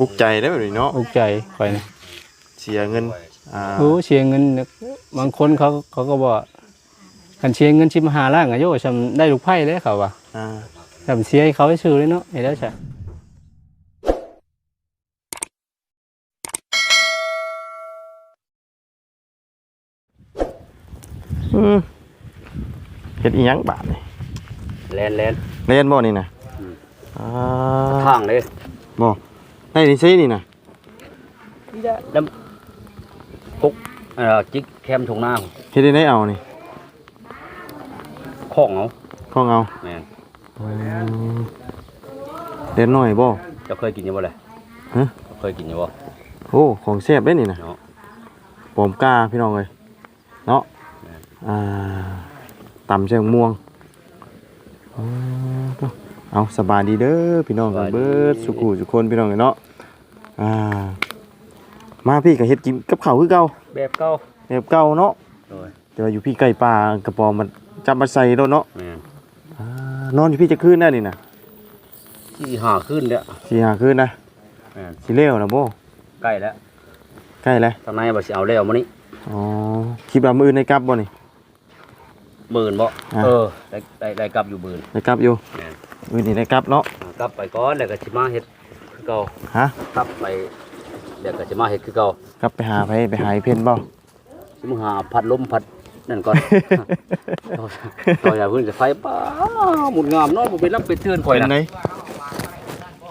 อุกใจได้แบบนี้เนาะอุกใจข่อยนะเสียเงินอ่าโอ้เสียเงินเนี่ยบางคนเขาเขาก็บอกกันเสียเงินชิมหาล่างอะโยชำได้ลูกไผ่เลยเขาว่าอ่าชำเสียให้เขาให้ซื้อเลยเนาะเห็นแล้วใช่อืมเฮ็ดอีหยังบาดนี่แลนแลนเล่นบ่นี่น่ะอืมอ่าทางเลยบ่ ได้นี่ซินี่น่ะนี่แหละแล้วกุกเอ่อจิกแคมทงหน้าเฮ็ดได้ได้เอานี่ข้องเอาของเอาแม่นอืมเล่นน้อยบ่เจ้าเคยกินอยู่บ่เลยฮะเจ้าเคยกินอยู่บ่โอ้ของแซ่บเด้นี่น่ะเนาะปอมกล้าพี่น้องเอ้ยเนาะอ่าตำเชียงม่วงอ๋อเอาสบายดีเด้อพี่น้องเบิดสุขุสุคนพี่น้องเอ้ยเนาะ อ่า มาพี่ก็เฮ็ดกินกับข้าวคือเก่าแบบเก่าแบบเก่าเนาะโดยแต่ว่าอยู่พี่ไก่ป่ากระปอมมันจับมาใส่โดนเนาะแม่นอ่านอนอยู่พี่จะคืนได้นี่นะที่หาขึ้นแล้วสี่หาคืนนะแม่นสิเลี้ยวนะโบใกล้แล้วใกล้แล้วทางในบ่สิเอาแล้วมื้อนี้อ๋อคลิปละมือในกลับบ่นี่ หมื่นบ่อะเออได้ได้ได้กลับอยู่หมื่นในกลับอยู่แม่น มือนี่ในกลับเนาะอ่ากลับไปก่อนแล้วก็สิมาเฮ็ดคือ เก่าฮะกลับไปแล้วก็สิมาเฮ็ดคือเก่ากลับไปหาไปไปหาไอ้เพ่นบ่ สิมาหาพัดลมพัดนั่นก่อน ต่ออย่าเพิ่งจะไฟป้าหมุนงามเนอนบ่เป็นรับเป็นตื่นข่อยเป็นนะไง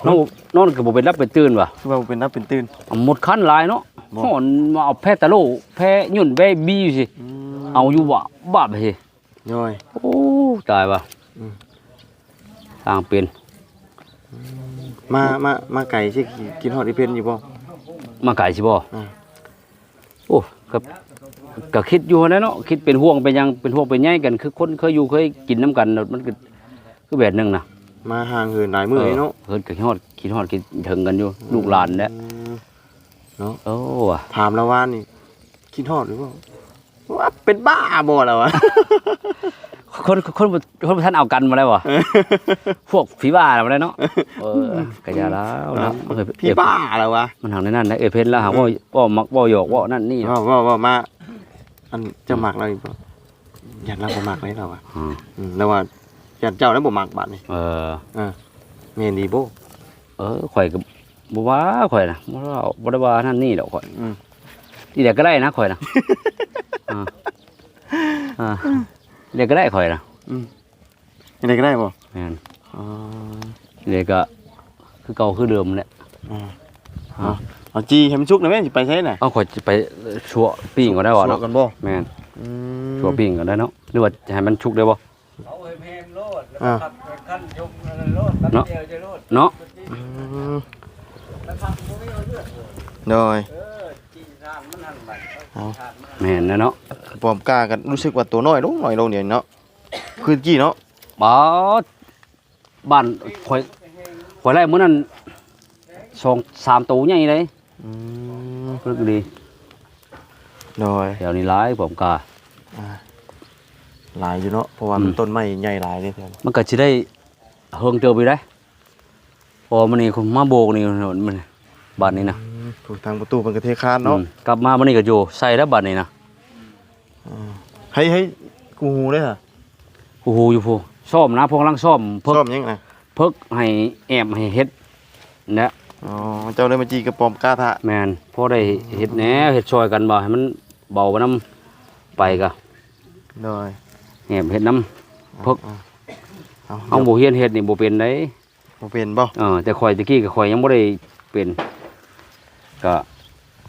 นอนนอนก็บ่เป็นรับเป็นตื่นว่ะคือว่าเป็นนับเป็นตื่น เอาหมดคันหลายเนาะบ่ฮ้อนมาเอาแพตาโลแพยุ่นแบบี้สิอืมเอาอยู่ว่ะบ้าไปสิ ย่อย โอ้ตายว่ะอืม ทางเป็น มามามาไก่สิกินฮอดไอ้เพ่นอยู่บ่มาไก่สิบ่อ่าโอ้ก็ก็คิดอยู่นะเนาะคิดเป็นห่วงเป็นหยังเป็นห่วงเป็นใยกัน คือคนเคยอยู่เคยกินน้ำกันมันก็คือแบบหนึงนะมาห่างเหินหลายมื้อเลยเนาะเพิ่นก็คิดฮอดคิดฮอดคิดถึงกันอยู่ลูกหลานเนี่ยอืมโอ้ว่ะถามแล้วว่านี่กินฮอดหรือเปล่าว่าเป็นบ้าบ่แล้ววะ คนคนคนคนท่านเอากันมาแล้ววะพวกผีบ้าอะไรมาแล้วเนาะเออกะยาแล้วนะเออพี่บ้าแล้ววะมันทางในนั้นนะเออเพนแล้วหาว่าว่ามักว่าหยอกว่านั่นนี่ว่าว่าว่ามาอันเจะหมักเราอีกบ่ยันเราบ่หมักเลยเราอะอืมอืมแล้วว่ายันเจ้าแล้วบ่หมักบาดนี่เออเมนดีโบเออข่อยก็บ่ว่าข่อยนะบ่ว่าบ่ได้ว่านั่นนี่ดอกข่อยอืมนี่เดี๋ยวก็ได้นะข่อยนะอ่าอ่า เดี๋ยวก็ได้ข่อยนะยังไงก็ได้บ่แม่นอ๋อเดี๋ยวก็คือเก่าคือเดิมแหละอ่าเอาเอาจีให้มันชุกหน่อยแม่สิไปใช้น่ะเอาข่อยจะไปชั่วปิ้งก็ได้วะสัวเนาะกันบ่แม่นอืมชั่วปิ้งก็ได้เนาะหรือว่าจะให้มันชุกได้บ่อ่าเนาะเนาะอืมโดย แม่นนะเนาะปอมกล้ากันรู้สึกว่าตัวน้อยลงน้อยลงเดี๋ยวนี้เนาะคือกี้เนาะบ่บ้านข่อยข่อยไล่มื้อนั้นสองสามตู้ใหญ่เลยอืมรึกดีโดยเดี๋ยวนี้หลายผมกาหลายอยู่เนาะเพราะว่ามันอืมต้นไม้ใหญ่หลายเลยเพื่อนมันก็สิได้เฮิงเจอไปได้พอมันนี่คุณมาโบกนี่มันบ้านนี้นะ ถูกทางประตูเป็นกระเทคานเนาะอืมกลับมามันนี่ก็อยู่ใส่แล้วบ้านนี้นะให้ให้กูหูเลยค่ะโอ้โหอยู่พูซ่อมนะพวกลังซ่อมเพิกชอบยังไงเพิกให้แอบให้เฮ็ดนะอ๋อเจ้าเลยมาจีกระปอมกล้าทะแม่นพอได้เฮ็ดแหน่เฮ็ดช่วยกันบ่ให้มันเบาไปนํไปก็โดยแอบเฮ็ดนํพกเอาเอาบ่เฮียนเฮ็ดนี่บ่เป็นได้บ่เป็นบ่ เออแต่ข่อยตะกี้ก็ข่อยยังบ่ได้เป็น ก็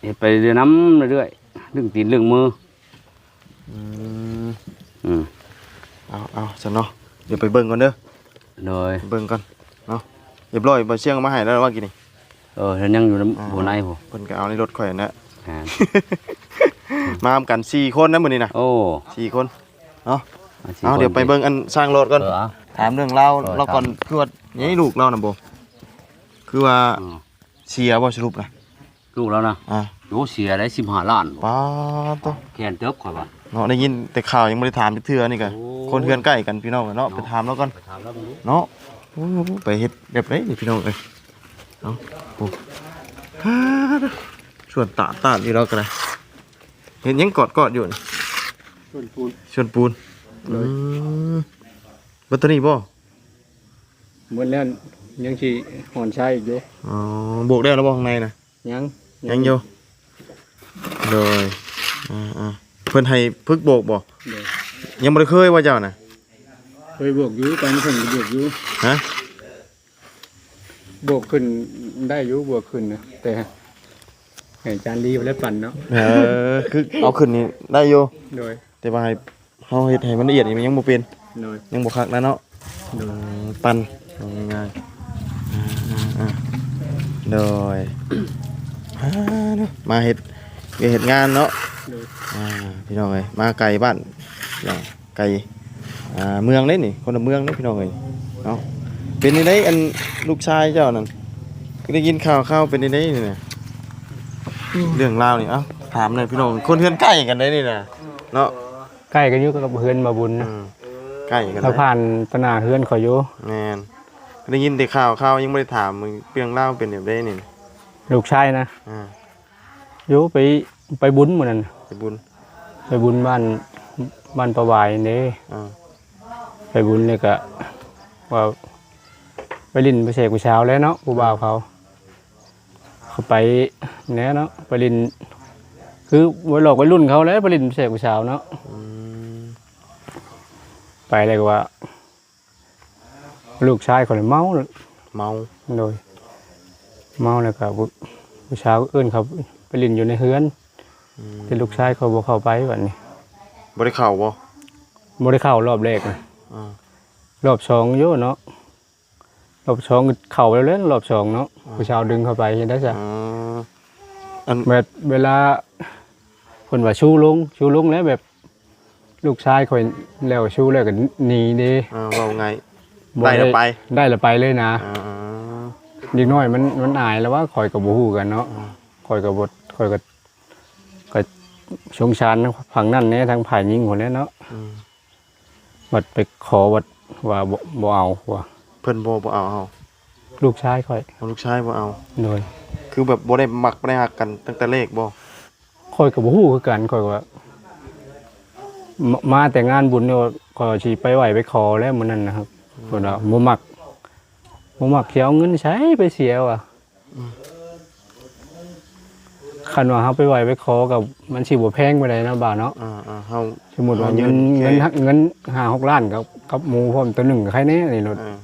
เฮ็ดไปเรื่อยๆนํเรื่อยๆเรื่องตีนเรื่องมืออืมอืมเอาเอาซะเนาะเดี๋ยวไปเบิ่งก่อนเด้อโดยไปเบิ่งก่อนเนาะเรียบร้อยบ่เชียงเอามาให้แล้วว่ากี่นี่เออแล้วยังอยู่น้ำอ่าหัวในผมเพิ่นก็เอาในรถข่อยนะอ่ามาทำกันสี่คนนะมื้อนี้นะโอ้สี่คนสิเอาเดี๋ยวไปเบิ่งอันสร้างรถก่อนเออเอาถามเรื่องเล่าเออเราก่อนคือว่านี่ลูกเราน่ะบ่คือว่าอืมเสียบ่สรุปนะ ลูกแล้วนะอ่าโอ้เสียได้15ล้านบ่ป้าบตัวแคนเติบข่อยว่า เนาะได้ยินแต่ข่าวยังไม่ได้ถามจักเทื่อนี่ก็โอ้ คนเฮือนใกล้กันพี่น้องกันเนาะไปถามแล้วก่อนไปถามแล้วบ่รู้เนาะโอ้โหไปเฮ็ดแบบไหนนี่พี่น้องเอ้ยเนาะโอ้ฮ่าส่วนตาตาดีเรากันเลยเห็นยังกอดกอดอยู่นี่ ส่วนปูนส่วนปูนอืมแบตเตอรี่บ่เหมือนแล้วยังสิหอนใช้อีกอยู่อ๋อบวกได้แล้วบ่ข้างในนะยัง ยังอยู่โดยอ่าอ่าเพิ่นให้พึกโบกบ่เดี๋ยวยังบ่ได้เคยว่าเจ้าน่ะเคยบวกอยู่ตอนนี้เพิ่นก็บวกอยู่ฮะบวกขึ้นได้อยู่บวกขึ้นนะแต่ให้จานรีบแล้วปั่นเนาะเออคือเอาขึ้นนี่ได้อยู่โดยแต่ว่าให้เฮาเฮ็ดให้มันละเอียดนี่มันยังบ่เป็นโดยยังบ่คักนะเนาะโดยอืมปั่นเอาง่ายๆอ่าอ่าอ่าโดย อ่าเนาะมาเฮ็ดเวียกเฮ็ดงานเนาะโดยอ่าพี่น้องเอ้ยมาไกลบ้านอย่างไกลอ่าเมืองเด้นี่คนละเมืองเด้พี่น้องเอ้ยเนาะเป็นนี่ได้อันลูกชายเจ้านั่นก็ได้ยินข่าวข่าวเป็นนี่ได้นี่นะเรื่องราวนี่เอ้าถามหน่อยพี่น้องคนเฮือนใกล้กันได้นี่นะเนาะใกล้กันอยู่กับเฮือนมาบุญอืนะมใกล้กันเราได้ผ่านตนาเฮือนขอยอยู่แม่นก็ได้ยินแต่ข่าวข่าวยังไม่ได้ถามมึงเรื่องราวเป็นแบบได้นี่นะ ลูกชายนะอ่าอยู่ไปไปบุญหมื้อนั้นไปบุญไปบุญบ้านบ้านประวายนี่อ่าไปบุญเลยก็ว่าไปลินไปเสกกูเช้าแล้วเนาะกูบ่าวเขา เขาไปแหน่เนาะไปลิน คือวัยหลอกวัยรุ่นเขาแล้วไปลินไปเสกกูเช้าเนาะ อืมไปเลยก็ว่า ลูกชายคนเมาเมาโดย เมาแล้วก็ผู้ผู้เช้าเอื้นเขาไปลินอยู่ในเฮือนอืมแต่ลูกชายเขาบ่เข้าไปแบบนี้บ่ได้เข้าบ่บ่ได้เข้ารอบแรกนะอ่ารอบสองโยเนาะรอบสองเข้าไปแล้วรอบสองเนาะผู้เช้าดึงเข้าไปเห็นได้จ้ะอ๋ออันแบบเวลาคนว่าชูลงชูลงแล้วแบบ ลูกชายคอยแล้วชูแล้วก็หนีเด้อ่าว่าไงบ่ได้แล้วไป ได้แล้วไปเลยนะอ่า เด็กน้อยมันมันอายแล้วว่าคอยกับบ่ฮู้กันเนาะคอยกับบคอยกับก็สงสารฝั่งนั้นแหน่ทางฝ่ายหญิงคนนี้เนาะอืมวัดไปขอวัดว่าบ่บ่เอาว่าเพิ่นบ่บ่เอาเอาลูกชายคอยเอาลูกชายบ่เอาโดยคือแบบบ่ได้มักบ่ได้ฮักกันตั้งแต่แรกบ่คอยกับบ่ฮู้คือกันคอยก็ว่ามามาแต่งานบุญเนี่ยก็สิไปไหวไปขอแล้วมื้อนั้นนะครับเพิ่นว่าบ่มัก บ่มักสิเอาเงินใช้ไปเสียว่ะคันว่าเฮาไปไหวไปขอกับมันสิบ่แพงไปเลยเนาะบ่าวเนาะอ่าอ่าเฮาสมมุติว่าเอาเงิเงินนแค่เงินเงินห้าหกล้านกับกับหมูพร้อมตัวหนึ่งก็ใครแน่นี่รถเออ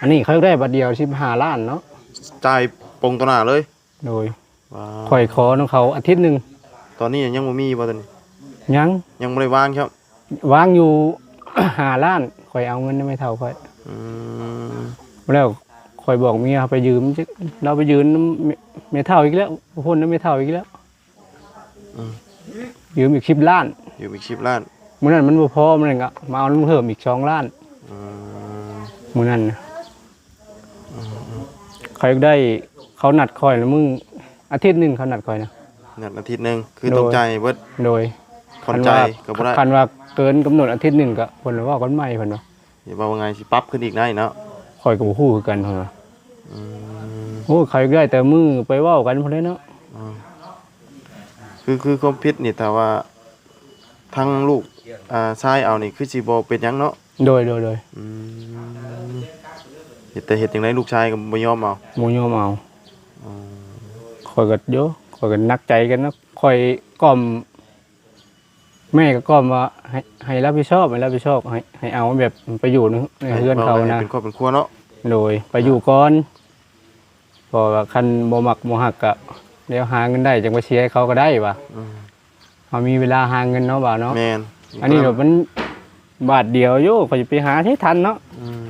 อันนี้เขาได้บัตรเดียว15ล้านเนาะจ่ายปงต่อหน้าเลยโดยว้าข่อยขอของเขาอาทิตย์หนึงตอนนี้ยังบ่มีบ่ตอนนี้ยังยังบ่ได้วางครับวางอยู่ ห้าล้านข่อยเอาเงินไม่เท่าข่อยอืมแล้ว ข่อยบอกเมียไปยืมจิเราไปยืมน้ำเมไม่เท่าอีกแล้วพ่นน้ำไม่เท่าอีกแล้วยืมอีกสิบล้านอยู่อีก10ล้านมื้อนั้นมันบ่พอมันนก็มาเอาเพิ่มอีกสองล้านอืมมื้อนั้นนะเขาอยากได้เขานัดข่อยนะมึงอาทิตย์หนึงเขานัดข่อยนะนัดอาทิตย์หนึงคือโดยต้องจ่ายเบิดโดยผ่อนใจายก็บ่ได้คันว่าเกินกำหนดอาทิตย์หนึ่งก็เพิ่นว่ากันใหม่เพิ่นว่าอย่าว่าไงสิปรับขึ้นอีกได้เนาะคอยกับฮู้คือกันเพิ่นว่าอืม โอ้ใครได้แต่มือไปเว้ากันพุ่นเลยเนาะคือคือความผิดนี่แต่ว่าทั้งลูกอ่าชายเอานี่คือสิบ่เป็นหยังเนาะโดยโดยโดยอืมเฮ็ดแต่เฮ็ดจังไดลูกชายก็บ่ยอมเอาหมู่ยอมเอาคอยก็โยคอยก็นักใจกันเนาะคอยกล่อม แม่ก็กล่อมว่าให้ให้รับผิดชอบให้รับผิดชอบให้ให้เอาแบบไปอยู่ในในเฮือนเขาให้นะ เป็นครอบเป็นครัวเนาะ โดยไปอยู่ก่อนเพอคันบ่มักบ่ฮักก็เดี๋ยวหาเงินได้จังไปเสียให้เขาก็ได้ว่ะอืมเฮามีเวลาหาเงินเนาะบ่าวเนาะแม่นอันนี้เดี๋ยวมันบาทเดียวโยก็จะไปหาที่ทันเนาะอืม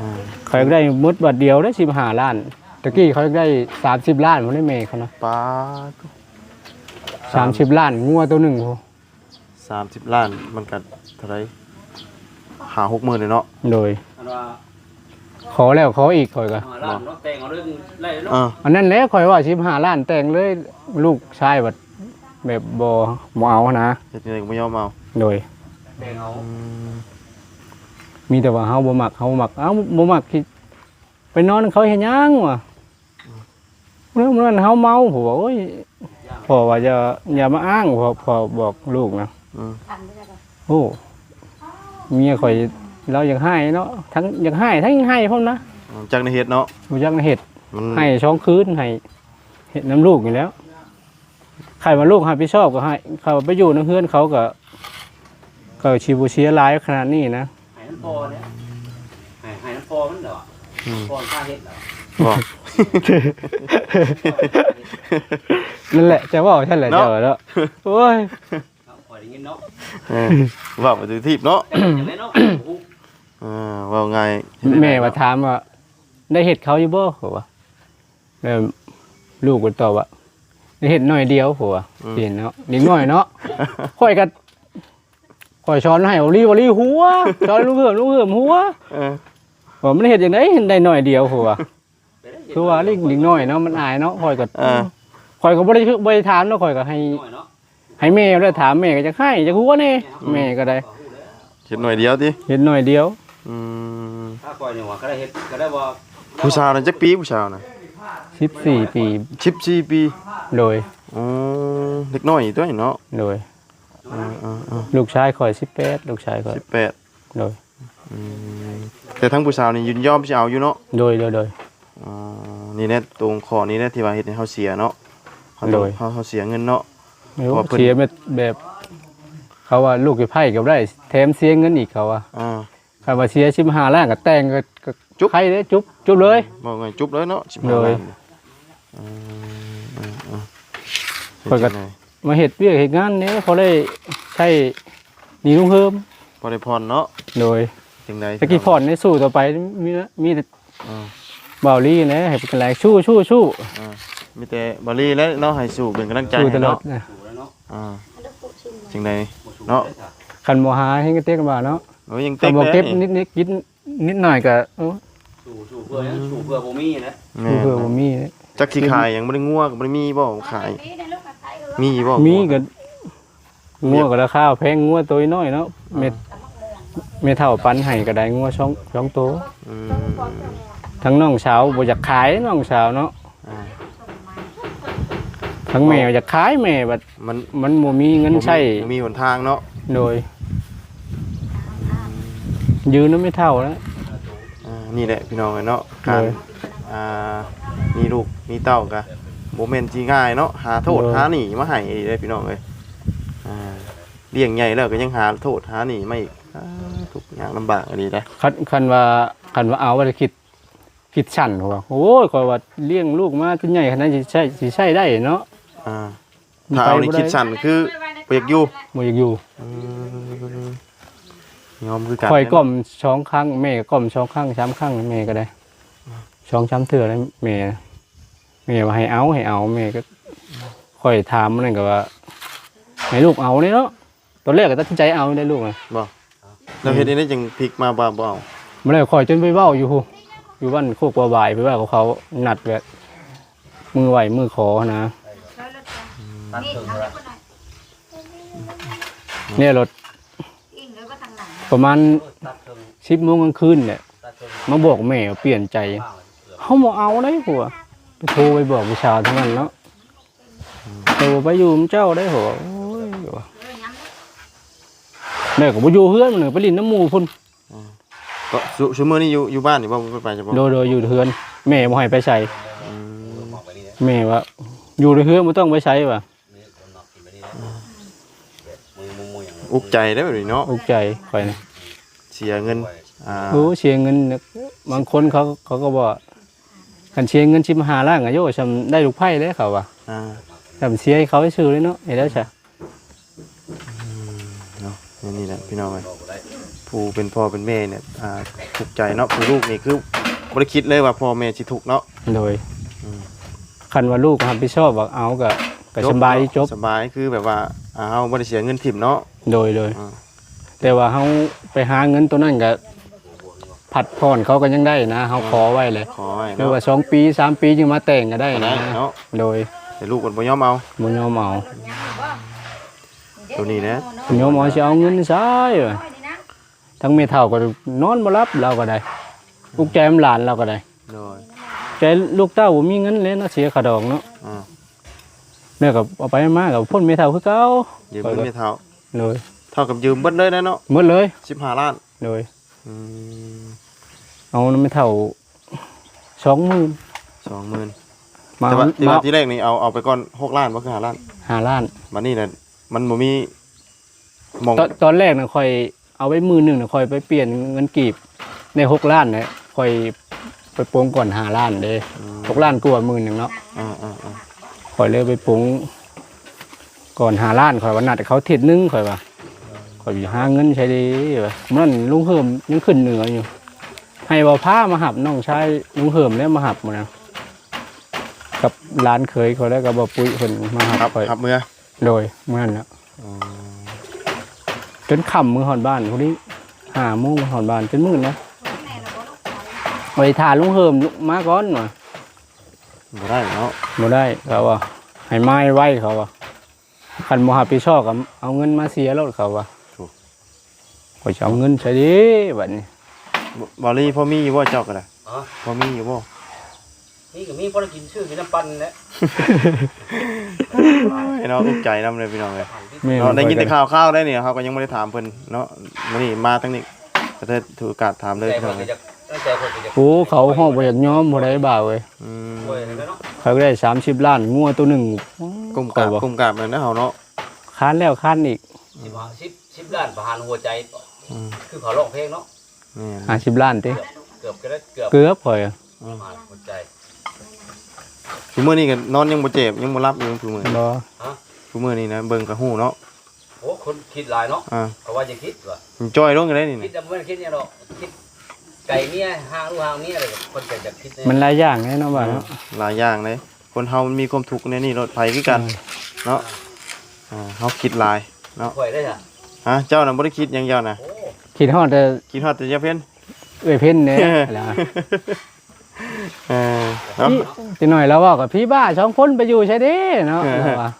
อืมเขาอยากได้หมดบาทเดียวได้สิบห้าล้านตะกี้เขาอยากได้สามสิบล้านมันได้เมย์เขานะปาสามสิบล้านงัวตัวหนึ่งโห30ล้านมันก็เท่าไหร่หา60,000เลยเนาะโดย อันว่าขอแล้วขออีกคอยก็ร้านเนาะแต่งเอาเรื่องไล่เนาะอ่าอันนั้นแหละคอยว่าสิบห้าล้านแต่งเลยลูกชายแบบแบบบบ่เอานะ เฮ็ดจังไดก็บ่ยอมเอาโดย แต่งเอาอืมมีแต่ว่าเฮาบ่มักเฮาบ่มักเอ้าบ่มักที่ไปนอนเขาเฮ็ดหยังวะเรื่องนั้นเฮาเมาผมบอกโอ้ยพ่อว่าจะอย่ามาอ้างพ่อพ่อบอกลูกนะ อืมโอ้เมียข่อย เราอยากให้เนาะทั้งอยากให้ทั้งให้พร้อมนะจากในเฮ็ดเนาะบ่อยากเฮ็ดมันให้ช่องคืนให้เฮ็ดน้ำลูกอยู่แล้วใครมาลูกรับผิดชอบก็ให้เขาไปอยู่ในเฮือนเขาก็ก็ชีบูเชียหลายขนาดนี้นะให้น้ำพอเนี่ยให้ให้น้ำพอมันเหรอพอข้าเฮ็ดเหรอบอกนั่นแหละจะว่าใช่แหละเนาะเจอแล้วโอ้ยเอาปล่อยอย่างงี้เนาะเออว่าไปถือทีบเนาะ อย่างไรเนาะอ่าว่าไงแม่มาถามว่า ได้เห็ดเขาอยู่บ่หัวแล้วลูกก็ตอบว่าได้เห็ดหน่อยเดียวหัวเห็นเนาะนิดหน่อยเนาะค่อยกันค่อยช้อนให้วลีวลีหัวช้อนลูกเหือมลูกเหือมหัวเออว่ามันเห็ดอย่างไดเห็นได้หน่อยเดียวหัวคือว่าเล็กนิดหน่อยเนาะมันอายเนาะค่อยก็อ่าค่อยก็บ่ได้บ่ได้ถามเนาะค่อยก็ให้ หน่อยเนาะให้แม่ได้ถามแม่ก็จะให้จะหัวแน่แม่ก็ได้เห็ดหน่อยเดียวติเห็ดหน่อยเดียว อืมถ้าปล่อยเนี่ยว่าก็ได้เฮ็ดก็ได้ว่าผู้ชาวน่ะจักปีผู้ชาวน่ะ14ปี14ปีโดยอ๋อเด็กน้อยอีกด้วยเนาะโดย อ่าอ่าอ่าลูกชายข่อย18ลูกชายข่อย18 โดยอืมแต่ทั้งผู้สาวนี่ยินยอมสิเอาอยู่เนาะโดยโดยโดยอ๋อนี่แน่ตรงข้อนี้แน่ที่ว่าเฮ็ดให้เฮาเสียเนาะเฮาต้องโดยเฮาเฮาเสียเงินเนาะไม่รู้ว่าเพิ่น เสียแบบแบบ เขาว่าลูกจะไพ่กับได้ แถมเสียเงินอีกเขาว่าอ่าเขาว่าเสียชิมหาล้านกับแต่งก็ก็จุ๊บไพ่เลยจุ๊บจุ๊บเลย บอกไงจุ๊บเลยเนาะสิบโดห้ายล้านอืมอืมอืมเพิ่นก็เฮ็ดจังไดมาเห็ดเวียกเห็ดงานเนี้ยเขาได้ใช้หนีลุงเพิ่มบ่ได้พรเนาะโดยจังไดตะกี้ผ่อนในสู้ต่อไปมีนะมีแต่อ่าเบาลี่นะให้เป็นแรงชู้ชู้ชู้อ่ามีแต่บาลีและเนาะให้สู้เป็นกำลังใจสู้ตให้ลอดเนาะนะถูกแล้วเนาะอ่าจังไดเนาะคันโมหาให้กันเต้กันบ่าเนาะ โอ้ยยังคัเต็นกโมเลยเก็บนี่นิดนิดนิดนิดหน่อยก็เออสู่สู่เพื่อนะสู่เพื่อบ่มีนะแม่เพื่อบ่มีนะจักสิขายยังบ่ได้งัวก็บ่ได้มีบ่ขาย มีบ่มีก็งัวก็ราคาแพงงัวตัวน้อยเนาะเม็ดเม็ดเท่าปันให้ก็ได้งัวช่องช่องโตวอืมทั้งน้องสาวบ่อยากขายน้องสาวเนาะอ่าทั้งแม่อยากขายแม่บัดมันมันบ่มีเงินใช้บ่มีหนทางเนาะโดย ยืนนั้นไม่เท่าแล้ว อ่านี่แหละพี่น้องเอ้ยเนาะการเลยอ่ามีลูกมีเต้าก็บ่แม่นสิง่ายเนาะหาโทษเลย หาหนีมาให้อีกเด้อพี่น้องเอ้ยอ่าเลี้ยงใหญ่แล้วก็ยังหาโทษหาหนีมาอีกอ่าทุกอย่างลำบากอันนี้นะคันคันว่าคันว่าเอาว่าจะคิดคิดชั้นว่าโอ้ยข่อยว่าเลี้ยงลูกมาจนใหญ่ขนาดนี้สิใช่สิใช่ได้เนาะอ่าถ้าเอานี่คิดสั้นคือเปียกอยู่บ่อยากอยู่อืม ยอมคือกันข่อยก้มสองครั้งแม่ก็ก้มสองครั้งสามครั้งแม่ก็ได้สองสามเทื่อแล้วแม่แม่ว่าให้เอาให้เอาแม่ก็ข่อยถามมันนั่นก็ว่าให้ลูกเอาเลยเนาะตอนแรกก็ตัดสินใจเอาได้ลูกอะบ่เราเฮ็ดอันนี้จึงพลิกมาบ่บ่เอามาเลยข่อยจนไปเว้าอยู่พูอยู่บ้านโคกบัวบายไปเว่ากับเขานัดแบบมือไหวมือขอนะตัดเถิงละเนี่ยรถ ประมาณตัดเถิงสิบโมงกลางคืนเนี่ยตัดเถิงมาบอกแม่ว่าเปลี่ยนใจเขาบอกเอาได้หัวไปโทรไปบอกผู้ชายทั้งนั้นเนาะโทรไปอยู่มันเจ้าได้หัวโอ้ยว่ะเนี่ยก็บ่อยู่เฮือนมันนึงไปลินน้ำหมูพุ่นก็ซุซุมื้อนี้อยู่อยู่บ้านนี่บ่บ่ไปจะบ่โดยโดยอยู่เฮือนแม่บ่ให้ไปใส่อืมแม่ว่าอยู่ในเฮือนบ่ต้องไปใช้ว่ะ มือมื อมืออย่างอุกใจได้อแบบนี้เนาะอุกใจข่อยนะเสียเงินอ่าโอ้เสียเงินเนี่ยบางคนเขาเขาก็บอกคันเสียเงินชิมหาล่างอะโยชำได้ลูกไพ่เลยเขาว่าอ่าชำเสียให้เขาให้ซื้อเลยเนาะเห็นแล้วใช่เนาะนี่นี่แหละพี่น้องเอ้ยผู้เป็นพ่อเป็นแม่เนี่ยอ่าทุกข์ใจเนาะผู้ลูกนี่คือบ่ได้คิดเลยว่าพ่อแม่สิทุกข์เนาะโดยอืม คันว่าลูกรับผิดชอบบอกเอาก็ก็สบายจบ สบายคือแบบว่าอ่าเฮาบ่ได้เสียเงินถิ่มเนาะ โดยโดย อ่าแต่ว่าเขาไปหาเงินตัวนั้นก็ผัดผ่อนเขาก็ยังได้นะเขาขอไว้เลยขอไว้หรือเนาะว่าสองปีสามปีจึงมาแต่งก็ได้ได้นะ เนาะโดยแต่ลูกมันบ่ยอมเอา บุญยอมเอาตัวนี้นะบุญยอมเอาจะเอาเงินใช้ว่ะทั้งเมเท่าก็นอนบ่รับเราก็ได้อุกใจมนหลานเราก็ได้โดยใจลูกเต้าบ่มีเงินเลยเนาะเสียค่าดอกเนาะอ่าเนี่ยก็เอาไปมากับพ่นไม่เท่าคือเก่ายืมเงินไม่เท่า โดยเท่ากับยืมเบิดเลยนะเนาะหมดเลย15ล้านโดยอืมเอาไม่เท่าสองหมื่น20,000มาแต่ว่าที่มาว่าที่แรกนี่เอาเอาไปก่อน6ล้านบ่คือ5ล้านหาล้านบัดนี้น่ะมันบ่มีหมองตอนตอนแรกน่ะค่อยเอาไว้มือหนึ่งน่ะค่อยไปเปลี่ยนเงินกีบในหกล้านเนี่ยค่อยไปโปรงก่อนหาล้านเด้หกล้านกว่าหมื่นหนึ่งเนาะอ่าอ่าอ่าข่อยเลยไปปรุง ก่อนหาล้านข่อยว่านัดเขาทิศนึงข่อยว่าข่อยอยู่หาเงินใช้ดีว่ามันลุงเฮิมยังขึ้นเหนืออยู่ ให้ว่าผ้ามาหับน้องชายลุงเฮิมแล้วมาหับหมานะกับร้านเคยเขาแล้วก็บอปุ้ยคนมาหับครับข่อยครับเมื่อโดยเมื่อนั้นแหละอ๋อจนค่ำมือหอนบ้านพวกนี้หาโมงมือหอนบ้านจนมืดนะไปถ่าลุงเฮิมลุกมาก่อนมาบ่ได้เนาะบ่ได้เขาว่าให้ไม้ไว้เขาว่า คันบ่รับผิดชอบก็เอาเงินมาเสียแล้วเขาว่าข่อยจะเอาเงินใช้ดิบัดนี้บ่บอลี่พอมีอยู่บ่เจ้าก็ได้อ๋อพอมีอยู่บ่นี่ก็มีพอได้กินชื่อกินน้ำปั่นแหละให้เนาะอุ้มใจนำเลยพี่น้องเลยแม่เนาะได้ยินแต่ข่าวข่าวๆได้เนี่ยเขาก็ยังไม่ได้ถามเพิ่นเนาะมื้อนี้มาทั้งนี้ก็ได้ถือโอกาสถามเลยใจพี่คน้อนงก็เลยจะใจคนก็จะโอ้เขาห้องบ่อยากยอมบ่ได้บ่าวเว้ยอืมป่วยอะไรเนาะเขาก็ได้30ล้านงัวตัวหนึง ก้มกราบข่อยก้มกราบเลยนะเฮาเนาะค้านแล้วค้านอีกสิบห้าสิบสิบล้านประหารหัวใจ อืมคือเขาร้องเพลงเนาะนี่50ล้านติเกือบก็ได้เกือบเกือบข่อยอะประหารหัวใจคือมื้อนี้ก็นอนยังบ่เจ็บยังบ่รับอยู่คือมื้อบ่คือมื้อนี้นะเบิ่งก็ฮู้เนาะโอ้คนคิดหลายเนาะอ่าเขาว่าจะคิดว่ามันจ้อยลงกันได้นี่คิดนะแต่ไม่คิดเนี่ยหรอกคิดไก่เมียห้างลูกห้างเมียอะไรคนก็จะคิดมันหลายอย่างแน่เนาะบ่าวเนาะหลายอย่างเลย คนเฮามันมีความทุกข์ในนี่รถไฟคือกัน เนาะอ่าเฮาคิดหลายป่วยได้จ้ะฮะเจ้าน่ะบ่ได้คิดหยังเจ้าน่ะโอ้คิดฮอดแต่คิดฮอดแต่ยาเพิ่นเอ้ยเพิ่นเนี่ยล่ะเออเนาะทีหน่อยแล้วว่ากับพี่บ้าสองคนไปอยู่ใช่ดิเนาะเออเราว่า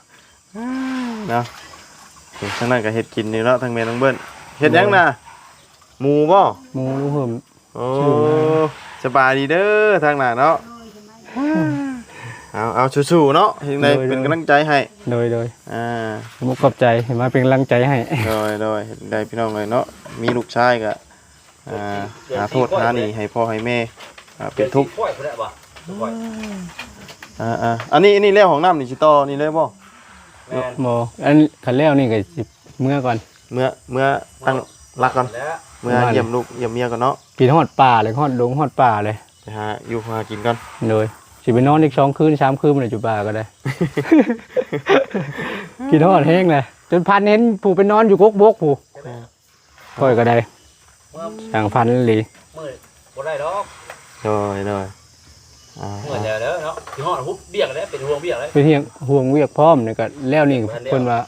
เนาะทางนั้นก็เฮ็ดกินนี่เนาะทางแม่น้องเบิ้นเฮ็ดหยังน่ะหมูบ่หมูลูกเหิมโอ้ชื่อมาสบายดีเด้อทางน่ะเนาะ เอาเอาสู้ๆเนาะเฮ็ดได้เป็นกำลังใจให้โดยโดยอ่ามุกขอบใจเห็นมาเป็นกำลังใจให้โดยโดยเฮ็ดได้พี่น้องเลยเนาะมีลูกชายก็อ่าหาโทษหาหนี่ให้พ่อให้แม่อ่าเป็นทุกข์ป่วยคนละบ่ป่วยอ่าอ่าอันนี้อันนี้แล้วของน้ำนี่สิต่อนี่เลยบ่แม่นบออันขันแล้วนี่ก็สิเมื่อก่อนเมื่อเมื่อตั้งรักก่อนแล้วเมื่อเยี่ยมลูกเยี่ยมเมียก่อนเนาะกินฮอดป่าเลยฮอดดงฮอดป่าเลยไปหาอยู่หากินก่อนโดย สิไปนอนอีกสองคืนสามคืนมันอยู่ป่าก็ได้ กินฮอดแห้งเลยจนพันเห็นผู้ไปนอนอยู่กกบกผู้ค่อยก็ได้เมื่อสั่งพันหลีเมื่อบ่ได้ดอกโดยโดยอ่าเมื่อเดี๋ยวเด้อเนาะที่ห้องฮุบเบี้ยกันแล้วเป็นห่วงเบี้ยเลยไปเที่ยงห่วงเวียกพร้อมนี่ก็แล้วนี่เพิ่นว่า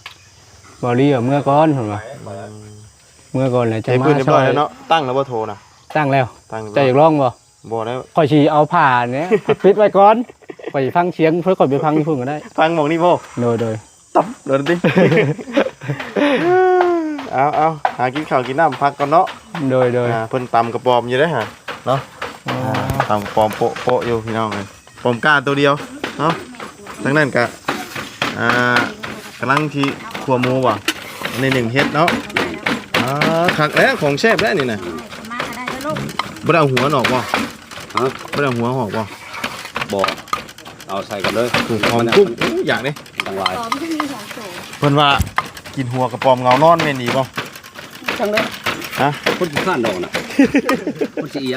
บอลี่เมื่อก่อนเพิ่นว่าเมื่อก่อนเลยจะใช้มาพื้นเรียบช่ร้วอยยแล้วเนาะตั้งแล้วบ่โทรนะตั้งแล้วตั้งเรียบจะร้อยอยากร้องบ่ บ่ได้ข่อยสิเอาผ่าเนี่ยปิดไว้ก่อนข่อยสิฟังเสียงเพื่อข่อยไปฟังที่พุ่นก็ได้ ฟังหมองนี่บ่โดยโดยตับเดินดิ เอาเอาหากินข้าวกินน้ำพักก่อนเนาะโดยโดยอ่าเพิ่นตำกระปอมอยู่เด้อฮะเนาะอ่าตำกระปอมโปะโปะอยู่พี่น้องเลยปอมก้าตัวเดียวเนาะทั้งนั้นก็อ่ากำลังที่ขัวหมูว่ะอันนี้หนึ่งเฮ็ดเนาะอ่าคักแล้วของแซ่บแล้วนี่น่ะมาก็ได้เด้อลูกบ่ได้เอาหัวออกบ่ ฮะบ่ได้เอาหัวออกบ่บ่เอาใส่กันเลยถูกหอมกุ้งอู้อยากเด้ตั้งหลายตอมที่มีหัวโสเพิ่นว่ากินหัวกระปอมเงานอนแม่นดีบ่จังเด้อฮะคนขี้ข้านดอกน่ะคนสิเอีย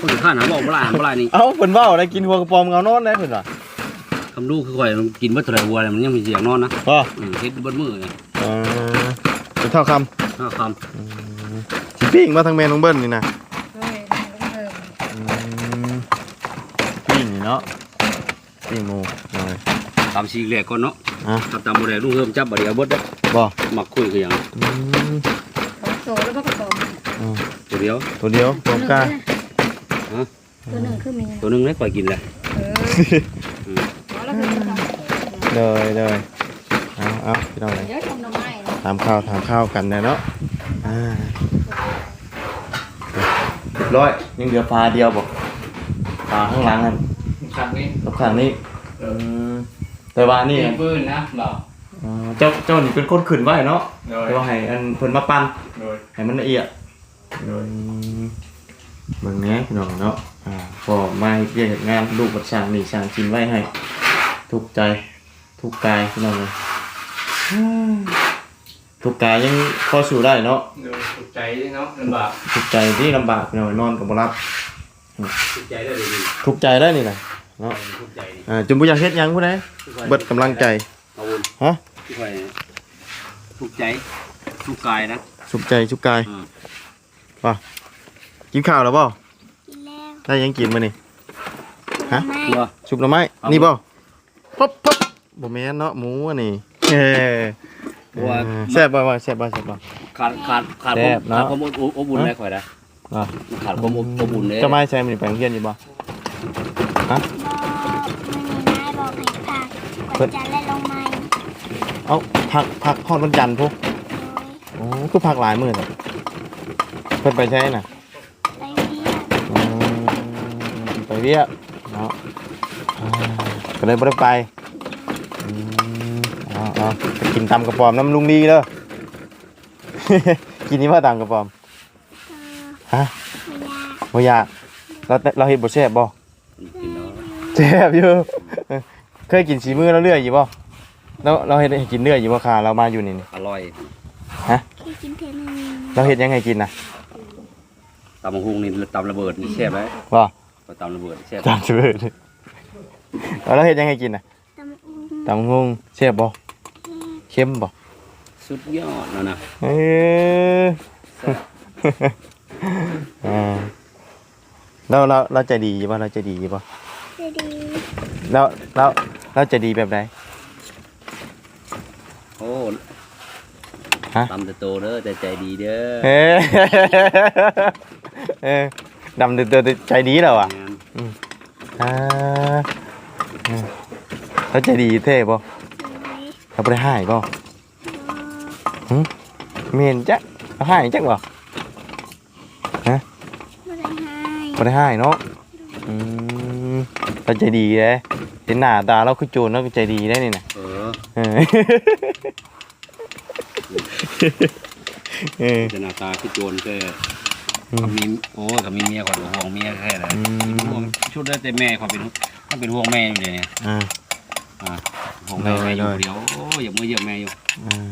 คนขี้ข้านหาบอกบ่หลายบ่หลายนี่เอ้าเพิ่นเว้าได้กินหัวกระปอมเงานอนได้เพิ่นว่าคำดูคือข่อยมันกินบ่เท่าไหร่วัวเลยมันยังมีเสียงนอนนะบ่อืมเฮ็ดเบิดมื้อนี่เออเป็นเท่าคำห้าคำสิปิ้งมาทางแม่น้องเบิ้ลนี่นะ เฮ้ยลุงเฮิม ปิ้งนี่ เนาะปิ้งหมูหน่อยตามสีแรกก่อนเนาะอะถ้าตามบ่ได้ลุงเฮิมจับบ่ได้เอาเบิดเด้อบ่มักคุยคือหยังอืมหัวโสแล้วก็กระป๋องตัวเดียว ตัวเดียวรวมกล้าตัวหนึ่งคือมีตัวหนึงได้ข่อยกินแหละเออหัวแล้วคือจะเลยเลยเอาเอาพี่น้องเลยเยอะชมน้ำไม้นะถามข้าวถามข้าวกันนะเนาะอ่าร้อยยังเหลือปลาเดียวบ่ตาข้างหลังนั่น ขัดนี่กับข้างนี้อืมแต่ว่านี่นี่ปืนนะเบาอ่าเจ้าเจ้านี่เป็นคนขึ้นไว้เนาะโดยแต่ว่าให้อันเพิ่นมาปั้นโดยให้มันละเอียด โดยอืมเบิ่งแหน่พี่น้องเนาะ อ่าพอมาเฮ็ดเวียกเฮ็ดงานลูกบัดสร้างนี่สร้างกินไว้ให้ ทุกข์ใจ ทุกข์กายพี่น้องเลยอืมทุกข์กายยังพอสู้ได้เนาะ โดยถูกใจเนาะลำบากทุกข์ใจที่ลำบากพี่น้องนอนก็บ่รับ ถูกใจได้เลยดิทุกข์ใจได้นี่แหละ เนาะถูกใจนี่อ่าจนบ่อยากเฮ็ดหยังผู้ใดเบิดกำลังใจเอาวนฮะทุกไปถูกใจถูกกายนะสุขใจสุขกายอืมป่ะกินข้าวแล้วบ่กินแล้วได้หยังกินมื้อนี้ ฮะ ไม่ตัวสุกหน่อไม้เอานี่บ่ปั๊บปั๊บบ่แม่นเนาะหมูอันนี้เอ้เพราะว่าเออแซ่บบ่ว่าแซ่บบ่แซ่บบ่ ขาดขาดขาดแซ่ความบเนาะขาดความอบอบอุ่นได้ข่อยนะอะขาดความอบอบอุ่นเลยจะมาใช้มื้อนี้ไปโรงเรียนอยู่บ่ บอกมันมีนายบอกให้พักกว่าจะเล่นลงไม้เอ้าพักพักฮอดวันจันทร์พุโดยโอ้คือพักหลายมื้อน่ะเพิ่นไปใช้น่ะไปเรียนอืมไปเวียกเนาะอ่าก็เลยบ่ได้ไปอืมเอาเอาไปกินตำกระป๋อมน้ำลุงดีเด้อ กินนี่ว่าตำกระป๋อม เออฮะ ไม่ยากบ่อยากเราเราเฮ็ดบ่แซ่บบ่กินเนาะ แซ่บอยู่ เคยกินสีมือเราเรื่อยอยู่บ่เราเราเฮ็ดให้กินเรื่อยอยู่บ่ค่ะเรามาอยู่นี่นี่อร่อยเคยกินเทนึงเราเฮ็ดยังไงกินน่ะตำบักหุ่งนี่ตำระเบิดนี่แซ่บไหมบ่ก็ตำระเบิดแซ่บจำชื่อเลยแล้วเราเฮ็ดยังไงกินน่ะตำอุ้งตำงงแซ่บบ่เค็มบ่สุดยอดแล้วนะเอออ่าเราเราเราใจดีอยู่บ่เราใจดีอยู่บ่ จะดีเราเราเราใจดีแบบใดโอ้ฮะ ตำแต่โตเด้อแต่ใจดีเด้อเออเออดำเดือดใจดีแล้วอะงานอ่าเออเราใจดีเท่บ่สวยเราบ่ได้ให้บ่เออเมนจักเราให้จักบ่ไม่ได้ให้บ่ได้ให้เนาะอืม เราใจดีเด้เห็นหน้าตาเราคือโจรเราก็ใจดีได้นี่น่ะเออเออเออจะหน้าตาคือโจรแค่อืม มีโอ้ยกับมีเมียก่อนห่วงเมียแค่ไหนอืมห่วงชุดได้แต่แม่ความเป็นความเป็นห่วงแม่อยู่เลยเนี่ยอ่า อ่าห่วงแม่ได้แม่อยู่ได้ เดียวโอ้ยอย่ามือเยี่ยมแม่อยู่อ่า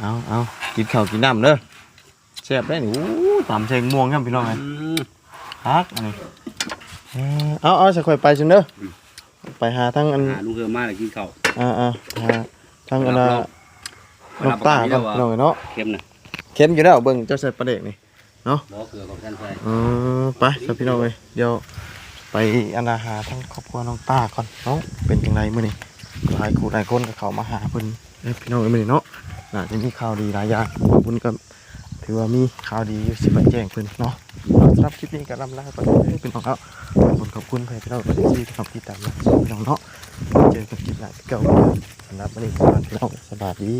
เอาเอากินข้าวกินน้ำเด้อแซ่บได้นี่อู้ตำเชงม่วงครับพี่น้องไงอืมฮักอันนี้เออเอาเอาจะค่อยไปจังเด้ออไปหาทั้งอันหาลุงเฮือมาเลยกินข้าวอ่าอ่าหาทั้งอันน่ะรับนกตารับก่อนรับพี่น้องเอ้ยเนาะเข้มนะเข็มอยู่แล้วเบิ่งเจ้าใส่ปลาเด็กนี่บอกเกลือกับท่านใส่เออไปสัพี่น้องเอ้ยเดี๋ยวไปอันนาหาทั้งครอบครัวน้องตาก่อนเนาะเป็นจังไรมื้อนี้หลายคู่หลายคนก็เข้ามาหาเพิ่นเอ้ยพี่น้องเอ้ยมื้อนี้เนาะน่าจะมีข่าวดีหลายอย่างขอบคุณก็ ถือว่ามีข่าวดีอยู่สิมาแจ้งเพิ่นเนาะสำหรับคลิปนี้ก็ลำลาไปเด้อพี่น้องครับขอบคุณขอบคุณพี่น้องที่ที่ทำติดตามนะพี่น้องเนาะเจอกันคลิปหน้าที่เก่าสำหรับวันนี้สวัสดีสวัสดี